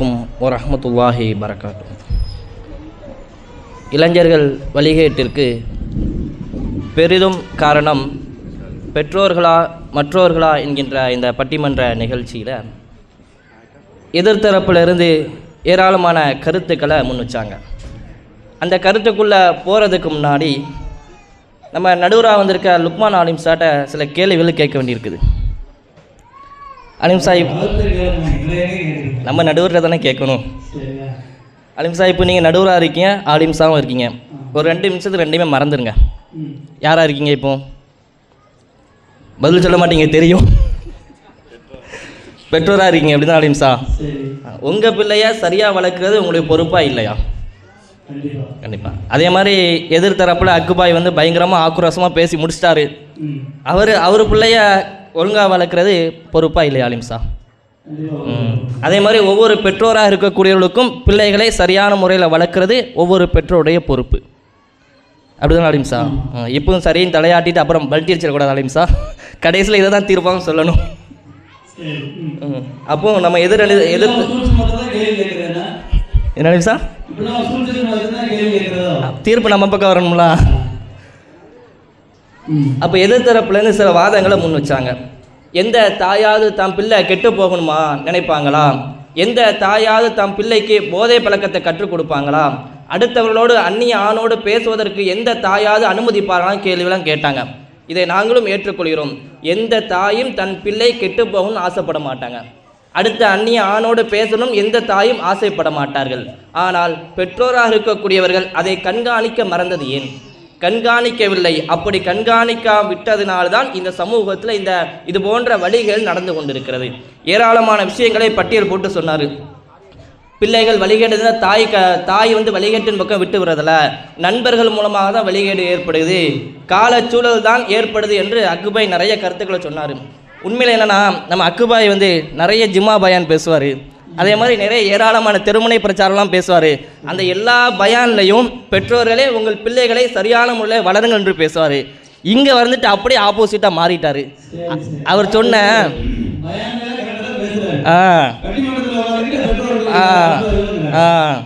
அலைக்கும் வரஹ்மத்துல்லாஹி வரகாத்து இளைஞர்கள் வழிகேட்டிற்கு பெரிதும் காரணம் பெற்றோர்களா மற்றோர்களா என்கின்ற இந்த பட்டிமன்ற நிகழ்ச்சியில் எதிர்த்தரப்பிலிருந்து ஏராளமான கருத்துக்களை முன் வச்சாங்க அந்த கருத்துக்குள்ளே போகிறதுக்கு முன்னாடி நம்ம நடுவராக வந்திருக்க லுக்மான் ஆலிம் சாட்ட சில கேள்விகள் கேட்க வேண்டியிருக்குது. அலிம் சாஹிப் நம்ம நடுவரில் தானே கேட்கணும். அலிம் சாஹிப் இப்போ நீங்கள் நடுவராக இருக்கீங்க ஆலிம் சாவும் இருக்கீங்க. ஒரு ரெண்டு நிமிஷத்துக்கு ரெண்டையுமே மறந்துடுங்க யாராக இருக்கீங்க இப்போ? பதில் சொல்ல மாட்டீங்க தெரியும். பெற்றோராக இருக்கீங்க அப்படி தான் அலிம் சா உங்கள் பிள்ளைய சரியாக வளர்க்குறது உங்களுடைய பொறுப்பாக இல்லையா? கண்டிப்பாக அதே மாதிரி எதிர்த்தரப்பில் அக்குபாய் வந்து பயங்கரமாக ஆக்ரோஷமாக பேசி முடிச்சிட்டாரு. அவர் அவர் பிள்ளைய ஒழுங்காக வளர்க்குறது பொறுப்பாக இல்லையா அலிம் சா ம். அதே மாதிரி ஒவ்வொரு பெற்றோராக இருக்கக்கூடியவர்களுக்கும் பிள்ளைகளை சரியான முறையில் வளர்க்குறது ஒவ்வொரு பெற்றோருடைய பொறுப்பு. அப்படிதான் அலிம் சா இப்பவும் சரின்னு தலையாட்டிட்டு அப்புறம் பல்ட்டி அடிச்சிடக்கூடாது அலிம் சா கடைசியில் இதை தான் தீர்ப்பாங்க சொல்லணும். அப்போ நம்ம எதிர் எதிர்த்து என்ன அலிம் சா தீர்ப்பு நம்ம பக்கம் வரணும்ல. அப்போ எதிர்த்தரப்புலேருந்து சில வாதங்களை முன் வச்சாங்க. எந்த தாயாவது தம் பிள்ளை கெட்டு போகணுமா நினைப்பாங்களா எந்த தாயாவது தம் பிள்ளைக்கு போதை பழக்கத்தை கற்றுக் கொடுப்பாங்களா அடுத்தவர்களோடு அந்நிய ஆணோடு பேசுவதற்கு எந்த தாயாவது அனுமதிப்பார்களாம்? கேள்விலாம் கேட்டாங்க. இதை நாங்களும் ஏற்றுக்கொள்கிறோம். எந்த தாயும் தன் பிள்ளை கெட்டு போகணும்னு ஆசைப்பட மாட்டாங்க. அடுத்த அந்நிய ஆணோடு பேசணும் எந்த தாயும் ஆசைப்பட மாட்டார்கள். ஆனால் பெற்றோராக இருக்கக்கூடியவர்கள் அதை கண்காணிக்க மறந்தது ஏன்? கண்காணிக்கவில்லை. அப்படி கண்காணிக்கா விட்டதினால்தான் இந்த சமூகத்தில் இந்த இது போன்ற வழிகள் நடந்து கொண்டிருக்கிறது. ஏராளமான விஷயங்களை பட்டியல் போட்டு சொன்னார். பிள்ளைகள் வழிகேடுனா தாய் க தாய் வந்து வழிகேட்டின் பக்கம் விட்டு விடுறதில்ல. நண்பர்கள் மூலமாக தான் வழிகேடு ஏற்படுது. காலச்சூழல் தான் ஏற்படுது என்று அக்குபாய் நிறைய கருத்துக்களை சொன்னார். உண்மையில் என்னென்னா நம்ம அக்குபாய் வந்து நிறைய ஜிம்மா பயான் பேசுவார். அதே மாதிரி நிறைய ஏராளமான திருமணை பிரச்சாரம்லாம் பேசுவார். அந்த எல்லா பயான்லையும் பெற்றோர்களே உங்கள் பிள்ளைகளை சரியான முறையில் வளருங்கள் என்று பேசுவார். இங்கே வந்துட்டு அப்படியே ஆப்போசிட்டாக மாறிட்டார். அவர் சொன்ன ஆ ஆ ஆ.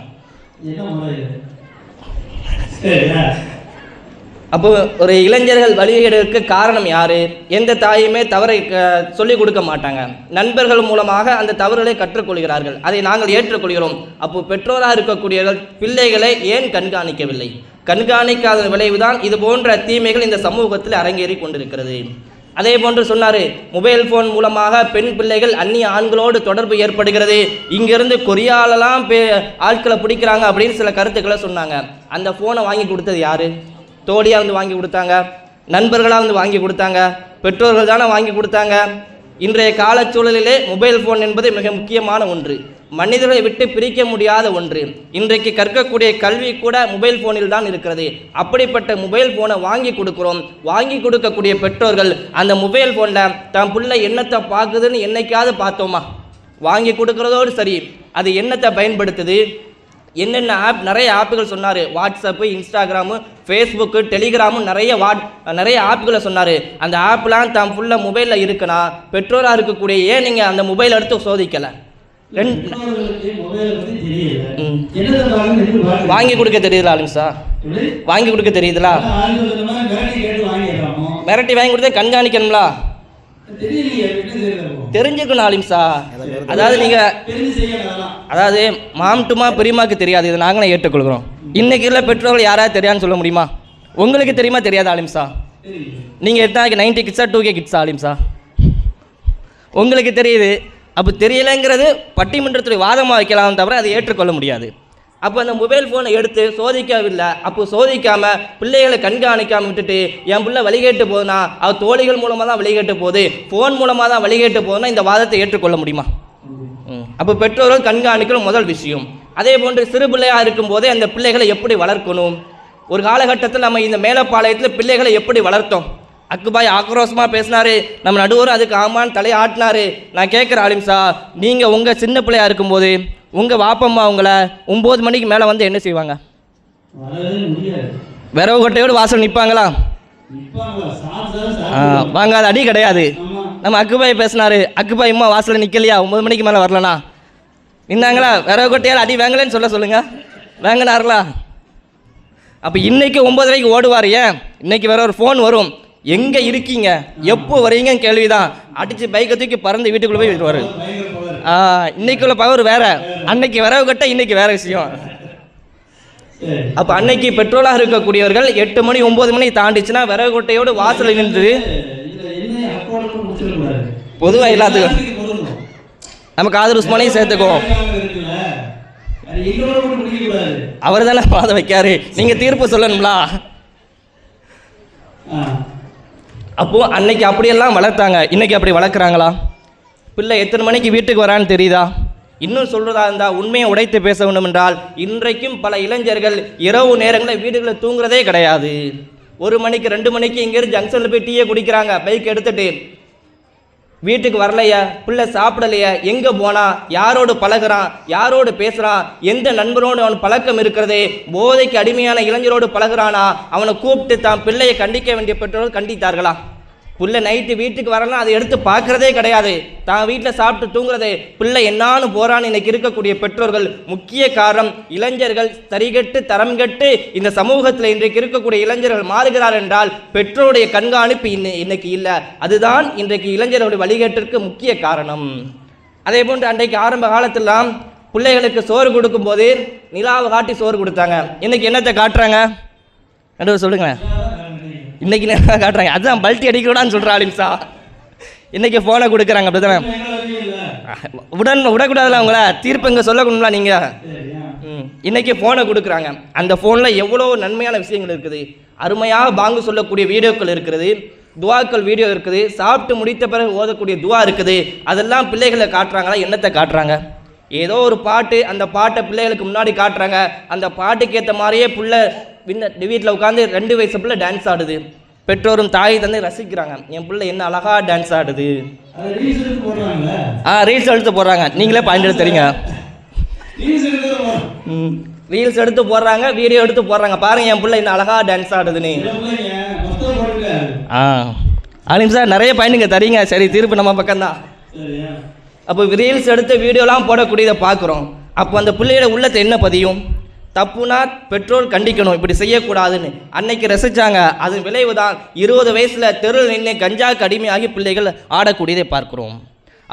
அப்போ ஒரு இளைஞர்கள் வழிகேடுக்கு காரணம் யார்? எந்த தாயுமே தவறை க- சொல்லிக் கொடுக்க மாட்டாங்க. நண்பர்கள் மூலமாக அந்த தவறுகளை கற்றுக்கொள்கிறார்கள். அதை நாங்கள் ஏற்றுக்கொள்கிறோம். அப்போ பெற்றோராக இருக்கக்கூடியவர்கள் பிள்ளைகளை ஏன் கண்காணிக்கவில்லை? கண்காணிக்காத விளைவுதான் இது போன்ற தீமைகள் இந்த சமூகத்தில் அரங்கேறி கொண்டிருக்கிறது. அதே போன்று சொன்னார் மொபைல் ஃபோன் மூலமாக பெண் பிள்ளைகள் அந்நிய ஆண்களோடு தொடர்பு ஏற்படுகிறது. இங்கிருந்து கொரியாலலாம் பே ஆட்களை பிடிக்கிறாங்க அப்படின்னு சில கருத்துக்களை சொன்னாங்க. அந்த ஃபோனை வாங்கி கொடுத்தது யாரு? தோழியாக வந்து வாங்கி கொடுத்தாங்க நண்பர்களாக வந்து வாங்கி கொடுத்தாங்க பெற்றோர்கள் தானே வாங்கி கொடுத்தாங்க. இன்றைய காலச்சூழலிலே மொபைல் ஃபோன் என்பது மிக முக்கியமான ஒன்று. மனிதர்களை விட்டு பிரிக்க முடியாத ஒன்று. இன்றைக்கு கற்கக்கூடிய கல்வி கூட மொபைல் ஃபோனில் தான் இருக்கிறது. அப்படிப்பட்ட மொபைல் ஃபோனை வாங்கி கொடுக்குறோம். வாங்கி கொடுக்கக்கூடிய பெற்றோர்கள் அந்த மொபைல் ஃபோனில் தன் பிள்ளை என்னத்தை பார்க்குதுன்னு என்னைக்காவது பார்த்தோமா? வாங்கி கொடுக்குறதோடு சரி அது என்னத்தை பயன்படுத்துது? என்னென்ன ஆப் நிறைய ஆப்புகள் சொன்னார் வாட்ஸ்அப்பு இன்ஸ்டாகிராமு ஃபேஸ்புக்கு டெலிகிராமு நிறைய வாட் நிறைய ஆப்புகளை சொன்னார் அந்த ஆப்லாம் தான் ஃபுல்லாக மொபைலில் இருக்குன்னா பெற்றோராக இருக்கக்கூடிய ஏன் நீங்கள் அந்த மொபைல் எடுத்து சோதிக்கலை ரெண்டு ம். வாங்கி கொடுக்க தெரியுதுல ஆளுங்க சார் வாங்கி கொடுக்க தெரியுதுல மிரட்டி வாங்கி கொடுத்தா கண்காணிக்கணும்ல தெரிஞ்சுக்கணும் ஆலிம் சார். அதாவது நீங்கள் அதாவது மாம்ட்டுமா பெரியமாக்கு தெரியாது. இதை நாங்களே ஏற்றுக்கொள்கிறோம். இன்னைக்கு உள்ள பெற்றோர்கள் யாராவது தெரியாதுன்னு சொல்ல முடியுமா? உங்களுக்கு தெரியுமா தெரியாது ஆலிம்சா நீங்கள் எத்தனாக்கு நைன்டி கிட்ஸா டூ கே கிட்ஸா ஆலிம்சா உங்களுக்கு தெரியுது. அப்போ தெரியலைங்கிறது பட்டிமன்றத்துடைய வாதமாக வைக்கலாம் தவிர அதை ஏற்றுக்கொள்ள முடியாது. அப்போ அந்த மொபைல் ஃபோனை எடுத்து சோதிக்கவில்லை. அப்போ சோதிக்காம பிள்ளைகளை கண்காணிக்காம விட்டுட்டு என் பிள்ளை வழிகேட்டு போகுதுன்னா அவ தோழிகள் மூலமாக தான் வழிகேட்டு போகுது. ஃபோன் மூலமாக தான் வழிகேட்டு போகுதுன்னா இந்த வாதத்தை ஏற்றுக்கொள்ள முடியுமா. அப்போ பெற்றோர்கள் கண்காணிக்கிற முதல் விஷயம். அதே போன்று சிறு பிள்ளையாக இருக்கும்போதே அந்த பிள்ளைகளை எப்படி வளர்க்கணும்? ஒரு காலகட்டத்தில் நம்ம இந்த மேலப்பாளையத்தில் பிள்ளைகளை எப்படி வளர்த்தோம்? அக்குபாய் ஆக்ரோஷமாக பேசினாரு. நம்ம நடுவர் அதுக்கு ஆமான்னு தலையை ஆட்டினாரு நான் கேட்குற ஆலிம்சா. நீங்கள் உங்கள் சின்ன பிள்ளையா இருக்கும்போது உங்கள் வாப்பம்மா உங்களை ஒம்பது மணிக்கு மேலே வந்து என்ன செய்வாங்க? விரவு கொட்டையோடு வாசல் நிற்பாங்களா வாங்க அது அடி கிடையாது. நம்ம அக்குபாய் பேசினாரு. அக்குபாய் அம்மா வாசலில் நிற்கலையா ஒம்பது மணிக்கு மேலே வரலனா? நின்னாங்களா? விறகு கொட்டையால் அடி வாங்கலன்னு சொல்ல சொல்லுங்க. வாங்கினார்களா? அப்போ இன்னைக்கு ஒன்பதரைக்கு ஓடுவார் ஏன்? இன்னைக்கு வேற ஒரு ஃபோன் வரும். எங்கே இருக்கீங்க? எப்போ வரீங்கன்னு கேள்விதான். அடிச்சு பைக்கை தூக்கி பறந்து வீட்டுக்குள்ளே போய் ஆ இன்னைக்குள்ள பவர் வேற. அன்னைக்கு விறகு கட்ட இன்னைக்கு வேற விஷயம். அப்போ அன்னைக்கு பெட்ரோலாக இருக்கக்கூடியவர்கள் எட்டு மணி ஒன்பது மணி தாண்டிச்சுன்னா விறகு கொட்டையோடு வாசலில் நின்று பொதுவாக பொதுவா எல்லாத்துக்கும். நம்ம பொருந்தும். நமக்கு ஆதரவு உஸ்மானையும் சேர்த்துக்குவோம். அவர் தானே பாத வைக்காரு. நீங்கள் தீர்ப்பு சொல்லணும்ல? அப்போ அன்னைக்கு அப்படியெல்லாம் வளர்த்தாங்க. இன்னைக்கு அப்படி வளர்க்குறாங்களா? பிள்ளை எத்தனை மணிக்கு வீட்டுக்கு வரான்னு தெரியுதா? இன்னும் சொல்றதா இருந்தால் உண்மையை உடைத்து பேச வேண்டும் என்றால் இன்றைக்கும் பல இளைஞர்கள் இரவு நேரங்களில் வீடுகளில் தூங்குறதே கிடையாது. ஒரு மணிக்கு ரெண்டு மணிக்கு இங்கேருந்து ஜங்ஷனில் போய் டீயை குடிக்கிறாங்க. பைக் எடுத்துட்டு வீட்டுக்கு வரலையா? பிள்ளை சாப்பிடலையா? எங்கே போனா? யாரோடு பழகுறான்? யாரோடு பேசுகிறான் எந்த நண்பரோடு அவன் பழக்கம் இருக்கிறது? போதைக்கு அடிமையான இளைஞரோடு பழகுறானா? அவனை கூப்பிட்டு தான் பிள்ளையை கண்டிக்க வேண்டிய பெற்றோர்கள் கண்டித்தார்களா? புள்ள நைட்டு வீட்டுக்கு வரலாம் அதை எடுத்து பார்க்குறதே கிடையாது. தான் வீட்டில் சாப்பிட்டு தூங்குறது பிள்ளை என்னான்னு போகிறான்னு இன்னைக்கு இருக்கக்கூடிய பெற்றோர்கள் முக்கிய காரணம் இளைஞர்கள் சரிகட்டு தரம் கெட்டு இந்த சமூகத்தில் இன்றைக்கு இருக்கக்கூடிய இளைஞர்கள் மாறுகிறார் என்றால் பெற்றோருடைய கண்காணிப்பு இன்னை இன்னைக்கு இல்லை. அதுதான் இன்றைக்கு இளைஞர்களுடைய வழிகேட்டிற்கு முக்கிய காரணம். அதே போன்று அன்றைக்கு ஆரம்ப காலத்திலாம் பிள்ளைகளுக்கு சோறு கொடுக்கும்போது நிலாவை காட்டி சோறு கொடுத்தாங்க. இன்றைக்கி என்னத்தை காட்டுறாங்க? நடுவர் சொல்லுங்களேன். இன்னைக்கு நேரம் காட்டுறாங்க? அதுதான் பல்ட்டி அடிக்கூடான்னு சொல்கிற ஆலிம்சா இன்னைக்கு ஃபோனை கொடுக்குறாங்க அப்படி தானே. உடன் விடக்கூடாதுல அவங்கள? தீர்ப்பு இங்கே சொல்லணும்ல நீங்கள்? ம். இன்னைக்கு ஃபோனை கொடுக்குறாங்க. அந்த ஃபோனில் எவ்வளோ நன்மையான விஷயங்கள் இருக்குது. அருமையாக பாங்கு சொல்லக்கூடிய வீடியோக்கள் இருக்கிறது துவாக்கள் வீடியோ இருக்குது. சாப்பிட்டு முடித்த பிறகு ஓதக்கூடிய துவா இருக்குது. அதெல்லாம் பிள்ளைகளை காட்டுறாங்களா? என்னத்தை காட்டுறாங்க? ஏதோ ஒரு பாட்டு அந்த பாட்டை பிள்ளைகளுக்கு முன்னாடி காட்டுறாங்க. அந்த பாட்டுக்கு ஏற்ற மாதிரியே பிள்ளை விண்ண வீட்டில் உட்காந்து ரெண்டு வயசு பிள்ளை டான்ஸ் ஆடுது. பெற்றோரும் தாய் தந்தை ரசிக்கிறாங்க. என் பிள்ளை என்ன அழகா டான்ஸ் ஆடுது? ஆ ரீல்ஸ் எடுத்து போடுறாங்க. நீங்களே பாயிண்ட் போடுறோம். ரீல்ஸ் எடுத்து போடுறாங்க. வீடியோ எடுத்து போடுறாங்க பாருங்க என் பிள்ளை என்ன அழகா டான்ஸ் ஆடுதுன்னு. ஆ. ஆலிம் சார் நிறைய பாயிண்ட்டுங்க தரீங்க. சரி தீர்ப்பு நம்ம பக்கம்தான்? அப்போ ரீல்ஸ் எடுத்து வீடியோலாம் போடக்கூடியதை பார்க்குறோம். அப்போ அந்த பிள்ளையோட உள்ளத்தை என்ன பதியும்? தப்புனா பெற்றோர் கண்டிக்கணும். இப்படி செய்யக்கூடாதுன்னு. அன்னைக்கு ரசிச்சாங்க. அதன் விளைவு தான் இருபது வயசில் தெருவில் நின்று கஞ்சா அடிமையாகி பிள்ளைகள் ஆடக்கூடியதை பார்க்கிறோம்.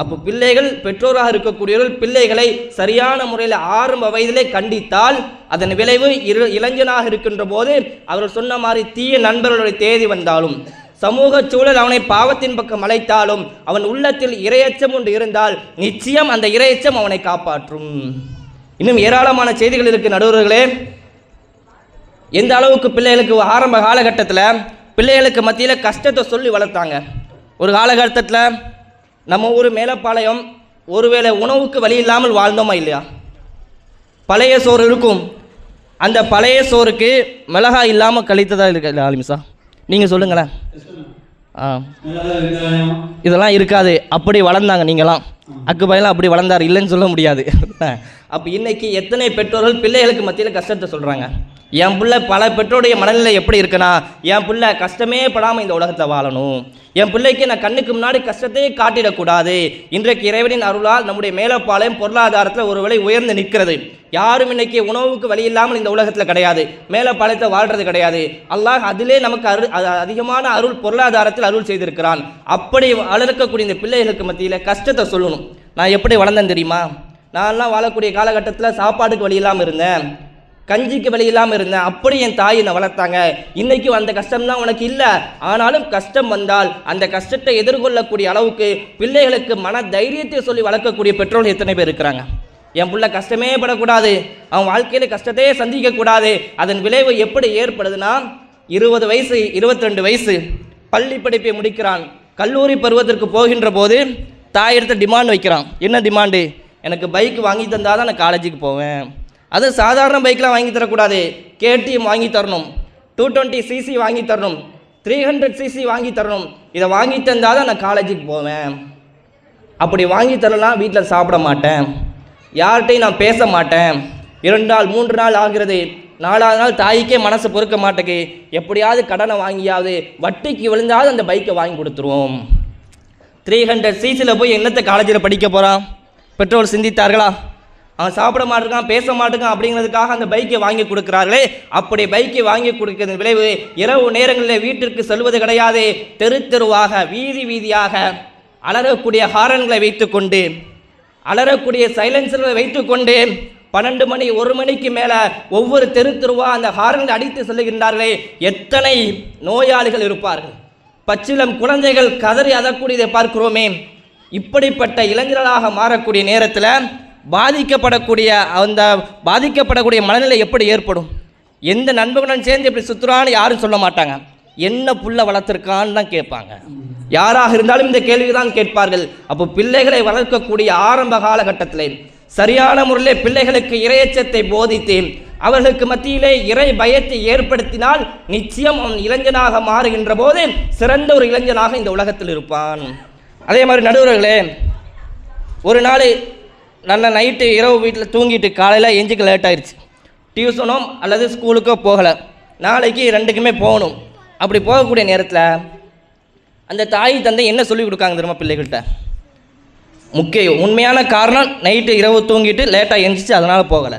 அப்போ பிள்ளைகள் பெற்றோராக இருக்கக்கூடியவர்கள் பிள்ளைகளை சரியான முறையில் ஆரம்ப வயதிலே கண்டித்தால் அதன் விளைவு இரு இளைஞனாக இருக்கின்ற போது அவர்கள் சொன்ன மாதிரி தீய நண்பர்களுடைய தேதி வந்தாலும் சமூக சூழல் அவனை பாவத்தின் பக்கம் அழைத்தாலும் அவன் உள்ளத்தில் இரையச்சம் ஒன்று இருந்தால் நிச்சயம் அந்த இரையச்சம் அவனை காப்பாற்றும். இன்னும் ஏராளமான செய்திகள் இருக்கு நடுவர்களே. எந்த அளவுக்கு பிள்ளைகளுக்கு ஆரம்ப காலகட்டத்தில் பிள்ளைகளுக்கு மத்தியில் கஷ்டத்தை சொல்லி வளர்த்தாங்க. ஒரு காலகட்டத்தில் நம்ம ஊர் மேலப்பாளையம் ஒருவேளை உணவுக்கு வழி இல்லாமல் வாழ்ந்தோமா இல்லையா? பழைய சோறு இருக்கும். அந்த பழைய சோறுக்கு மிளகாய் இல்லாமல் கழித்ததாக இருக்கு ஆலிமிசா? நீங்கள் சொல்லுங்களேன். இதெல்லாம் இருக்காது. அப்படி வளர்ந்தாங்க நீங்களாம். அக்கு பையெல்லாம் அப்படி வளர்ந்தார். இல்லைன்னு சொல்ல முடியாது. அப்போ இன்னைக்கு எத்தனை பெற்றோர்கள் பிள்ளைகளுக்கு மத்தியில் கஷ்டத்தை சொல்கிறாங்க என் பிள்ளை பல பெற்றோருடைய மனநிலை எப்படி இருக்குன்னா என் பிள்ளை கஷ்டமே படாமல் இந்த உலகத்தை வாழணும். என் பிள்ளைக்கு நான் கண்ணுக்கு முன்னாடி கஷ்டத்தையே காட்டிடக்கூடாது. இன்றைக்கு இறைவனின் அருளால் நம்முடைய மேலப்பாளையம் பொருளாதாரத்தில் ஒரு விலை உயர்ந்து நிற்கிறது. யாரும் இன்னைக்கு உணவுக்கு வழி இல்லாமல் இந்த உலகத்தில் கிடையாது. மேலப்பாளையத்தை வாழ்றது கிடையாது. அல்லாஹ் அதிலே நமக்கு அருள் அதிகமான அருள் பொருளாதாரத்தில் அருள் செய்திருக்கிறான். அப்படி வளர்க்கக்கூடிய இந்த பிள்ளைகளுக்கு மத்தியில் கஷ்டத்தை சொல்லணும். நான் எப்படி வளர்ந்தேன் தெரியுமா? நான்லாம் வாழக்கூடிய காலகட்டத்தில் சாப்பாட்டுக்கு வழி இல்லாமல் இருந்தேன். கஞ்சிக்கு வழி இல்லாமல் இருந்தேன். அப்படி என் தாய் என்னை வளர்த்தாங்க. இன்னைக்கும் அந்த கஷ்டம்தான் உனக்கு இல்லை. ஆனாலும் கஷ்டம் வந்தால் அந்த கஷ்டத்தை எதிர்கொள்ளக்கூடிய அளவுக்கு பிள்ளைகளுக்கு மன தைரியத்தை சொல்லி வளர்க்கக்கூடிய பெற்றோர்கள் எத்தனை பேர் இருக்கிறாங்க? என் பிள்ளை கஷ்டமே படக்கூடாது. அவன் வாழ்க்கையில் கஷ்டத்தையே சந்திக்கக்கூடாது அதன் விளைவு எப்படி ஏற்படுதுன்னா இருபது வயசு 22 வயசு. பள்ளி படிப்பை முடிக்கிறான். கல்லூரி பருவத்திற்கு போகின்ற போது தாய் எடுத்த டிமாண்ட் வைக்கிறான். என்ன டிமாண்டு எனக்கு பைக் வாங்கி தந்தால் தான் நான் காலேஜுக்கு போவேன். அது சாதாரண பைக்லாம் வாங்கி தரக்கூடாது. கேடிஎம் வாங்கி தரணும். டூ டுவெண்ட்டி சிசி வாங்கி தரணும். த்ரீ ஹண்ட்ரட் சிசி வாங்கி தரணும். இதை வாங்கி தந்தால் தான் நான் காலேஜுக்கு போவேன். அப்படி வாங்கி தரலாம் வீட்டில் சாப்பிட மாட்டேன். யார்கிட்டையும் நான் பேச மாட்டேன். இரண்டு நாள் மூன்று நாள் ஆகிறது. நாலாவது நாள் தாய்க்கே மனசு பொறுக்க மாட்டேக்கு. எப்படியாவது கடனை வாங்கியாவது வட்டிக்கு விழுந்தாவது அந்த பைக்கை வாங்கி கொடுத்துருவோம். த்ரீ ஹண்ட்ரட் சிசியில் போய் என்னத்தை காலேஜில் படிக்க போகிறான் பெற்றோர் சிந்தித்தார்களா? அவன் சாப்பிட மாட்டிருக்கான் பேச மாட்டிருக்கான் அப்படிங்கிறதுக்காக அந்த பைக்கை வாங்கி கொடுக்குறார்களே. அப்படி பைக்கை வாங்கி கொடுக்கிறது விளைவு இரவு நேரங்களில் வீட்டிற்கு செல்வது கிடையாது. தெரு தெருவாக வீதி வீதியாக அலறக்கூடிய ஹாரன்களை வைத்துக்கொண்டு அலறக்கூடிய சைலன்சர்களை வைத்துக்கொண்டு பன்னெண்டு மணி ஒரு மணிக்கு மேலே ஒவ்வொரு தெரு தெருவா அந்த ஹாரன் அடித்து செல்கின்றார்களே எத்தனை நோயாளிகள் இருப்பார்கள்? பச்சிலம் குழந்தைகள் கதறி அதக்கூடியதை பார்க்கிறோமே. இப்படிப்பட்ட இளைஞர்களாக மாறக்கூடிய நேரத்தில் பாதிக்கப்படக்கூடிய அந்த பாதிக்கப்படக்கூடிய மனநிலை எப்படி ஏற்படும்? எந்த நண்பர்களுடன் சேர்ந்து இப்படி சுற்றுறான்னு யாரும் சொல்ல மாட்டாங்க. என்ன புள்ள வளர்த்துருக்கான்னு தான் கேட்பாங்க. யாராக இருந்தாலும் இந்த கேள்வி தான் கேட்பார்கள். அப்போ பிள்ளைகளை வளர்க்கக்கூடிய ஆரம்ப காலகட்டத்திலே சரியான முறையில் பிள்ளைகளுக்கு இரையச்சத்தை போதித்து அவர்களுக்கு மத்தியிலே இறை பயத்தை ஏற்படுத்தினால் நிச்சயம் அவன் இளைஞனாக மாறுகின்ற போது சிறந்த ஒரு இளைஞனாக இந்த உலகத்தில் இருப்பான். அதே மாதிரி நடுவர்களே ஒரு நாள் நல்ல நைட்டு இரவு வீட்டில் தூங்கிட்டு காலையில் எஞ்சிக்க லேட் ஆயிடுச்சு டியூஷனோ அல்லது ஸ்கூலுக்கோ போகலை. நாளைக்கு ரெண்டுக்குமே போகணும். அப்படி போகக்கூடிய நேரத்தில் அந்த தாய் தந்தை என்ன சொல்லி கொடுக்காங்க தெரியுமா பிள்ளைகள்கிட்ட முக்கிய உண்மையான காரணம் நைட்டு இரவு தூங்கிட்டு லேட்டாக எந்திரிச்சு அதனால் போகலை.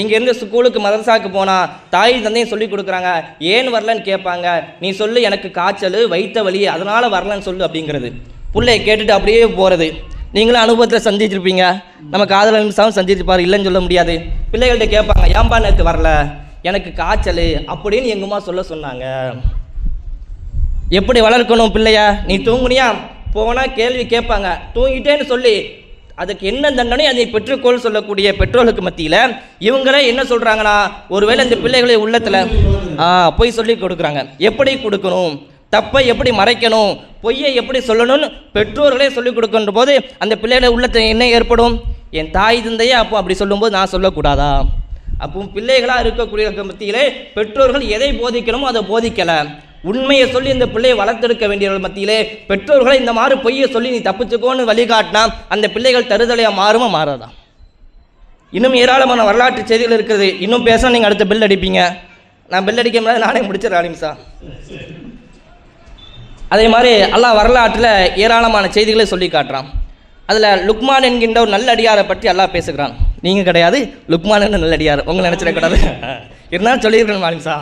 இங்கேருந்து ஸ்கூலுக்கு மதரசாவுக்கு போனால் தாய் தந்தையும் சொல்லி கொடுக்குறாங்க ஏன் வரலன்னு கேட்பாங்க. நீ சொல்லு எனக்கு காய்ச்சல் வயிற்ற வலி அதனால் வரலன்னு சொல்லு அப்படிங்கிறது. பிள்ளைய கேட்டுட்டு அப்படியே போகிறது நீங்களும் அனுபவத்தில் சந்திச்சிருப்பீங்க. நம்ம காதல் நிமிஷம் சந்திச்சிருப்பார் இல்லைன்னு சொல்ல முடியாது. பிள்ளைகள்கிட்ட கேட்பாங்க ஏன்பா நேற்று வரல? எனக்கு காய்ச்சல் அப்படின்னு எங்கம்மா சொல்ல சொன்னாங்க. எப்படி வளர்க்கணும் பிள்ளைய? நீ தூங்குனியா? போனால் கேள்வி கேட்பாங்க. தூங்கிட்டேன்னு சொல்லி. அதுக்கு என்ன தண்டனை? அதை பெற்றுக்கோள் சொல்லக்கூடிய பெற்றோர்களுக்கு மத்தியில் இவங்களே என்ன சொல்கிறாங்கன்னா ஒருவேளை இந்த பிள்ளைகளை உள்ளத்தில் போய் சொல்லி கொடுக்குறாங்க. எப்படி கொடுக்கணும்? தப்பை எப்படி மறைக்கணும்? பொய்யை எப்படி சொல்லணும்னு பெற்றோர்களே சொல்லிக் கொடுக்கின்ற போது அந்த பிள்ளைகளை உள்ளத்தில் என்ன ஏற்படும்? என் தாய் தந்தையே அப்போ அப்படி சொல்லும்போது நான் சொல்லக்கூடாதா? அப்போ பிள்ளைகளாக இருக்கக்கூடிய மத்தியிலே பெற்றோர்கள் எதை போதிக்கணுமோ அதை போதிக்கலை. உண்மையை சொல்லி இந்த பிள்ளையை வளர்த்தெடுக்க வேண்டியவர்கள் மத்தியிலே பெற்றோர்களை இந்த மாதிரி பொய்யை சொல்லி நீ தப்பிச்சுக்கோன்னு வழிகாட்டினா அந்த பிள்ளைகள் தருதலையாக மாறுமா? மாறதா? இன்னும் ஏராளமான வரலாற்று செய்திகள் இருக்குது இன்னும் பேச நீங்கள் அடுத்த பில் அடிப்பீங்க. நான் பில் அடிக்க முடியாது நானே முடிச்சிடறேன் அலிம்சா அதே மாதிரி அல்லாஹ் வரலாற்றில் ஏராளமான செய்திகளை சொல்லி காட்டுறான். அதில் லுக்மான் என்கின்ற ஒரு நல்லடியாரை பற்றி அல்லாஹ் பேசுகிறான். நீங்கள் கிடையாது லுக்மான் நல்ல நல்லடியார். உங்களை நினச்சிடக்கூடாது இருந்தாலும் சொல்லியிருக்கேன் மாலிம்சா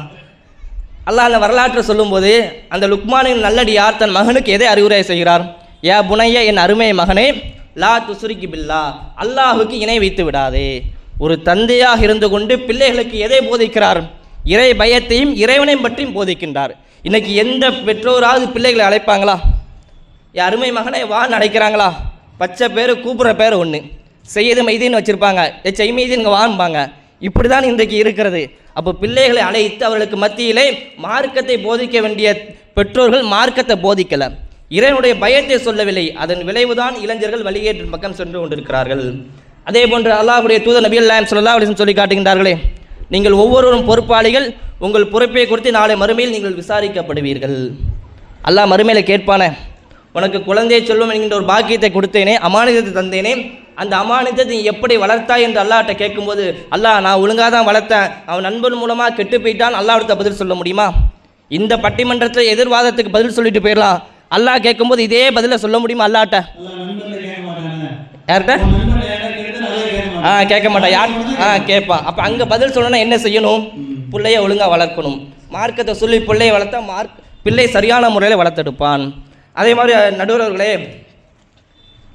அல்லாஹ் அந்த வரலாற்றை சொல்லும்போது அந்த லுக்மானின் நல்லடியார் தன் மகனுக்கு எதை அறிவுரை செய்கிறார்? ஏ புனைய என் அருமை மகனே லா துசுரிக்கு பில்லா. அல்லாஹுக்கு இணை வைத்து விடாதே. ஒரு தந்தையாக இருந்து கொண்டு பிள்ளைகளுக்கு எதை போதிக்கிறார்? இறை பயத்தையும் இறைவனையும் பற்றியும் போதிக்கின்றார். இன்னைக்கு எந்த பெற்றோராவது பிள்ளைகளை அழைப்பாங்களா? என் அருமை மகனை வான்னு அழைக்கிறாங்களா? பச்சை பேர் கூப்பிட்ற பேர் ஒன்று செய்யது மைதின்னு வச்சுருப்பாங்க. ஏ செய் மைதின்னு வான்பாங்க இப்படி தான் இன்றைக்கு இருக்கிறது. அப்போ பிள்ளைகளை அழைத்து அவர்களுக்கு மத்தியிலே மார்க்கத்தை போதிக்க வேண்டிய பெற்றோர்கள் மார்க்கத்தை போதிக்கலை. இறைவனுடைய பயத்தை சொல்லவில்லை. அதன் விளைவுதான் இளைஞர்கள் வழிகேற்றின் பக்கம் சென்று கொண்டிருக்கிறார்கள். அதே போன்று அல்லாஹுடைய தூத நபி அல்லாஹ் சொல்லலாம் அப்படின்னு சொல்லி காட்டுகின்றார்களே நீங்கள் ஒவ்வொருவரும் பொறுப்பாளிகள் உங்கள் பொறுப்பை குறித்து நாளை மறுமையில் நீங்கள் விசாரிக்கப்படுவீர்கள். அல்லாஹ் மறுமையில் கேட்பானே உனக்கு குழந்தை செல்வம் என்கின்ற ஒரு பாக்கியத்தை கொடுத்தேனே அமானிதத்தை தந்தேனே அந்த அமானிதத்தை எப்படி வளர்த்தாய்? என்று அல்லாஹ்ட்ட கேட்கும்போது அல்லாஹ் நான் ஒழுங்காக தான் வளர்த்தேன். அவன் நண்பன் மூலமாக கெட்டு போயிட்டான். அல்லாஹ்விட்ட பதில் சொல்ல முடியுமா? இந்த பட்டிமன்றத்தில் எதிர்வாதத்துக்கு பதில் சொல்லிட்டு போயிடலாம். அல்லாஹ் கேட்கும்போது இதே பதிலை சொல்ல முடியுமா மாட்டாங்க யார்கிட்ட? ஆ கேட்க மாட்டான். யார்? ஆ கேட்பான். அப்போ அங்கே பதில் சொல்லணும்னா என்ன செய்யணும்? பிள்ளைய ஒழுங்காக வளர்க்கணும். மார்க்கத்தை சொல்லி பிள்ளையை வளர்த்தா மார்க் பிள்ளை சரியான முறையில் வளர்த்தெடுப்பான். அதே மாதிரி நடுவர்களே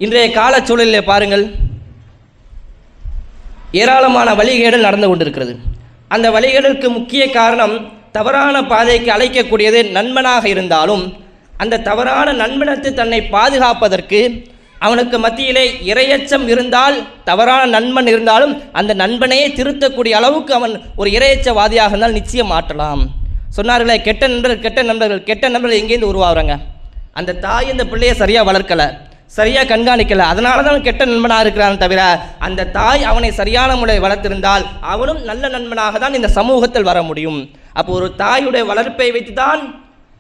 இன்றைய காலச்சூழலில் பாருங்கள். ஏராளமான வழிகேடு நடந்து கொண்டிருக்கிறது. அந்த வழிகளுக்கு முக்கிய காரணம் தவறான பாதைக்கு அழைக்கக்கூடியது நண்பனாக இருந்தாலும் அந்த தவறான நண்பனத்தை தன்னை பாதுகாப்பதற்கு அவனுக்கு மத்தியிலே இரையச்சம் இருந்தால் தவறான நண்பன் இருந்தாலும் அந்த நண்பனையே திருத்தக்கூடிய அளவுக்கு அவன் ஒரு இரையச்சவாதியாக இருந்தால் நிச்சயம் மாற்றலாம். சொன்னார்களே கெட்ட நண்பர்கள் கெட்ட நண்பர்கள் கெட்ட நண்பர்கள் எங்கேருந்து உருவாகிறாங்க அந்த தாய் இந்த பிள்ளையை சரியாக வளர்க்கலை சரியாக கண்காணிக்கலை. அதனால தான் அவன் கெட்ட நண்பனாக இருக்கிறான் தவிர அந்த தாய் அவனை சரியான முறையில் வளர்த்திருந்தால் அவனும் நல்ல நண்பனாக தான் இந்த சமூகத்தில் வர முடியும். அப்போ ஒரு தாயுடைய வளர்ப்பை வைத்து தான்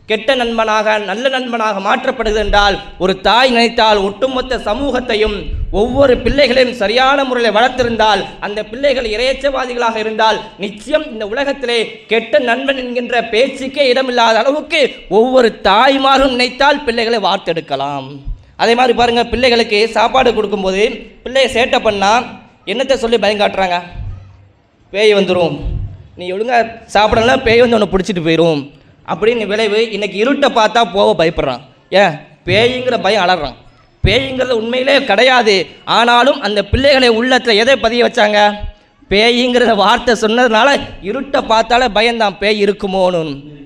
கெட்ட நண்பனாக நல்ல நண்பனாக மாற்றப்படுகிறது என்றால் ஒரு தாய் நினைத்தால் ஒட்டுமொத்த சமூகத்தையும் ஒவ்வொரு பிள்ளைகளையும் சரியான முறையில் வளர்த்திருந்தால் அந்த பிள்ளைகள் இறையச்சவாதிகளாக இருந்தால் நிச்சயம் இந்த உலகத்திலே கெட்ட நண்பன் என்கின்ற பேச்சுக்கே இடமில்லாத அளவுக்கு ஒவ்வொரு தாய்மாரும் நினைத்தால் பிள்ளைகளை வார்த்தெடுக்கலாம். அதே மாதிரி பாருங்கள் பிள்ளைகளுக்கு சாப்பாடு கொடுக்கும்போது பிள்ளையை சேட்டை பண்ணால் என்னத்தை சொல்லி பயங்காட்டுறாங்க பேய் வந்துடும் நீ ஒழுங்காக சாப்பிடலாம் பேய் வந்து உன்னை பிடிச்சிட்டு போயிடும் அப்படின்னு விளைவு இன்னைக்கு இருட்டை பார்த்தா போக பயப்படுறான். ஏன்? பேய்ங்கிற பயம் அலறான். பேய்ங்கிறது உண்மையிலே கிடையாது. ஆனாலும் அந்த பிள்ளைகளை உள்ளத்தில் எதை பதிய வச்சாங்க? பேய்ங்கிற வார்த்தை சொன்னதுனால இருட்டை பார்த்தாலே பயந்தான் பேய் இருக்குமோன்னு.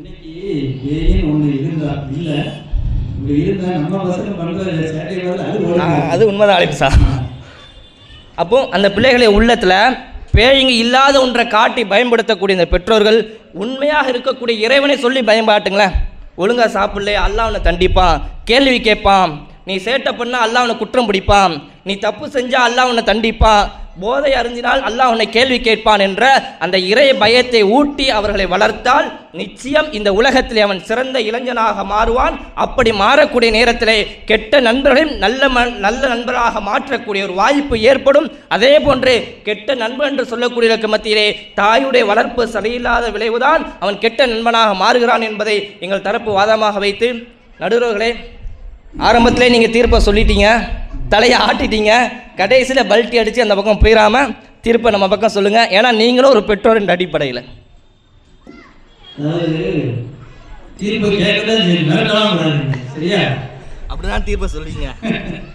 அது உண்மைதான் அழைப்பு சார் அப்போ அந்த பிள்ளைகளை உள்ளத்தில் பேய்ங்க இல்லாத ஒன்றை காட்டி பயன்படுத்தக்கூடிய இந்த பெற்றோர்கள் உண்மையாக இருக்கக்கூடிய இறைவனை சொல்லி பயன்பாட்டுங்களேன். ஒழுங்கா சாப்பிடல அல்லா உன்னை தண்டிப்பான். கேள்வி கேட்பான். நீ சேட்டை பண்ணால் அல்லா உன்னை குற்றம் பிடிப்பான். நீ தப்பு செஞ்சால் அல்லா உன்னை தண்டிப்பான். போதை அறிஞ்சினால் அல்லாஹ் உன்னை கேள்வி கேட்பான் என்ற அந்த இறை பயத்தை ஊட்டி அவர்களை வளர்த்தால் நிச்சயம் இந்த உலகத்திலே அவன் சிறந்த இளைஞனாக மாறுவான். அப்படி மாறக்கூடிய நேரத்திலே கெட்ட நண்பர்களையும் நல்ல நல்ல நண்பராக மாற்றக்கூடிய ஒரு வாய்ப்பு ஏற்படும். அதே போன்று கெட்ட நண்பன் என்று சொல்லக்கூடியவருக்கு மத்தியிலே தாயுடைய வளர்ப்பு சரியில்லாத விளைவுதான் அவன் கெட்ட நண்பனாக மாறுகிறான் என்பதை எங்கள் தரப்பு வாதமாக வைத்து நடுவர்களே ஆரம்பத்திலே நீங்கள் தீர்ப்பை சொல்லிட்டீங்க. தலையை ஆட்டிட்டீங்க. கடைசியில் பல்ட்டி அடித்து அந்த பக்கம் போயிடாம தீர்ப்பை நம்ம பக்கம் சொல்லுங்கள் ஏன்னா நீங்களும் ஒரு பெற்றோர் என்ற அடிப்படையில் தீர்ப்பு கேட்கதான் சரி மிரட்டலாம் கூடாது. சரியா? அப்படிதான் தீர்ப்பை சொல்லிங்க